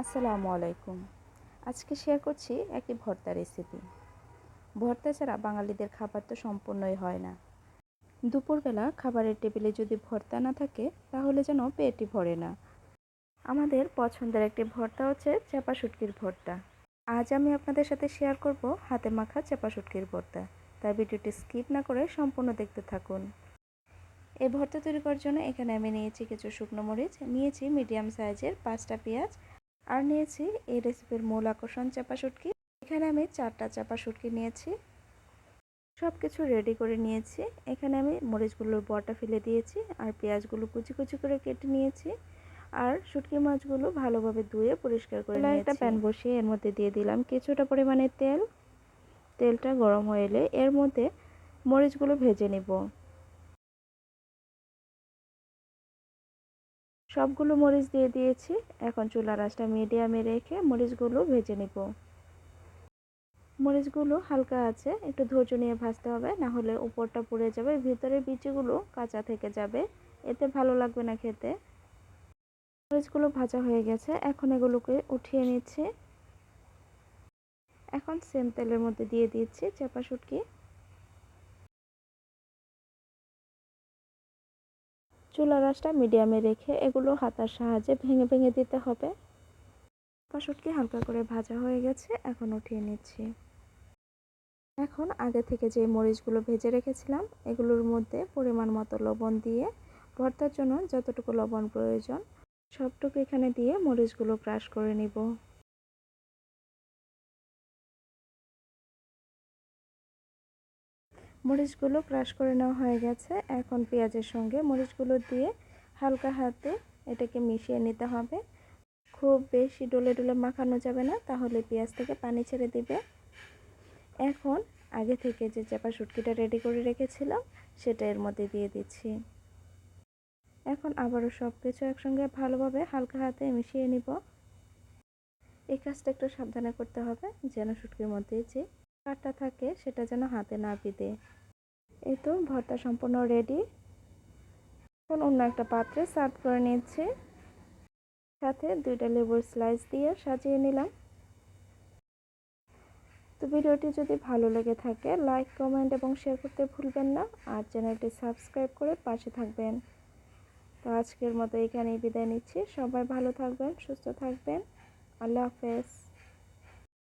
আসসালামু আলাইকুম। আজকে শেয়ার করছি একটি ভর্তা রেসিপি ভর্তা ছাড়া বাঙালিদের খাবার তো সম্পূর্ণই হয় না। দুপুরবেলা খাবারের টেবিলে যদি ভর্তা না থাকে, তাহলে যেন পেটই ভরে না। আমাদের পছন্দের একটি ভর্তা হচ্ছে চাপা শুটকির ভর্তা। আজ আমি আপনাদের সাথে শেয়ার করব হাতে মাখা চাপা শুটকির ভর্তা। তাই ভিডিওটি স্কিপ না করে সম্পূর্ণ দেখতে থাকুন। এই ভর্তা তৈরি করার জন্য এখানে আমি নিয়েছি কিছু শুকনো মরিচ, নিয়েছি মিডিয়াম সাইজের পাঁচটা পেঁয়াজ আর নিয়েছি এই রেসিপির মূল আকর্ষণ চাপা শুটকি। এখানে আমি চারটা চাপা শুটকি নিয়েছি। সব কিছু রেডি করে নিয়েছি। এখানে আমি মরিচগুলোর বটা ফেলে দিয়েছি আর পেঁয়াজগুলো কুচি কুচি করে কেটে নিয়েছি আর শুটকি মাছগুলো ভালোভাবে ধুয়ে পরিষ্কার করে নিয়েছি একটা প্যান বসিয়ে এর মধ্যে দিয়ে দিলাম কিছুটা পরিমাণে তেল। তেলটা গরম হয়ে এলে এর মধ্যে মরিচগুলো ভেজে নেব। সবগুলো মরিচ দিয়ে দিয়েছি। এখন চুলার আঁচটা মিডিয়ামে রেখে মরিচগুলো ভেজে নিব। মরিচগুলো হালকা আছে, একটু ধৈর্য নিয়ে ভাজতে হবে, না হলে উপরটা পুড়ে যাবে, ভিতরের বিচিগুলো কাঁচা থেকে যাবে। এতে ভালো লাগবে না খেতে। মরিচগুলো ভাজা হয়ে গেছে, এখন এগুলোকে উঠিয়ে নিচ্ছি। এখন সেম তেলের মধ্যে দিয়ে দিচ্ছি চাপা শুটকি চুলা রাসটা মিডিয়ামে রেখে এগুলো হাতার সাহায্যে ভেঙে ভেঙে দিতে হবে। পাশুটকি হালকা করে ভাজা হয়ে গেছে, এখন উঠিয়ে নিচ্ছি। এখন আগে থেকে যে মরিচগুলো ভেজে রেখেছিলাম, এগুলোর মধ্যে পরিমাণ মতো লবণ দিয়ে ভর্তার জন্য যতটুকু লবণ প্রয়োজন, সবটুকু এখানে দিয়ে মরিচগুলো ক্রাশ করে নিব। মরিচগুলো ক্রাশ করে নেওয়া হয়ে গেছে। এখন পেঁয়াজের সঙ্গে মরিচগুলো দিয়ে হালকা হাতে এটাকে মিশিয়ে নিতে হবে। খুব বেশি ডলে ডলে মাখানো যাবে না, তাহলে পেঁয়াজ থেকে পানি ছেড়ে দিবে। এখন আগে থেকে যে চাপা শুটকিটা রেডি করে রেখেছিলাম, সেটা এর মধ্যে দিয়ে দিচ্ছি। এখন আবারও সব কিছু একসঙ্গে ভালোভাবে হালকা হাতে মিশিয়ে নিব। এই কাজটা একটু সাবধানে করতে হবে, যেন শুটকির মধ্যে যে কাঠটা থাকে, সেটা যেন হাতে না বিঁধে। এই তো, ভর্তা সম্পূর্ণ রেডি এখন অন্য একটা পাত্রে সার্ভ করে নিচ্ছি। সাথে দুইটা লেবুর স্লাইস দিয়ে সাজিয়ে নিলাম। তো ভিডিওটি যদি ভালো লেগে থাকে লাইক কমেন্ট এবং শেয়ার করতে ভুলবেন না। আর চ্যানেলটি সাবস্ক্রাইব করে পাশে থাকবেন। তো আজকের মতো এখানেই বিদায় নিচ্ছি। সবাই ভালো থাকবেন, সুস্থ থাকবেন। আল্লাহ হাফেজ।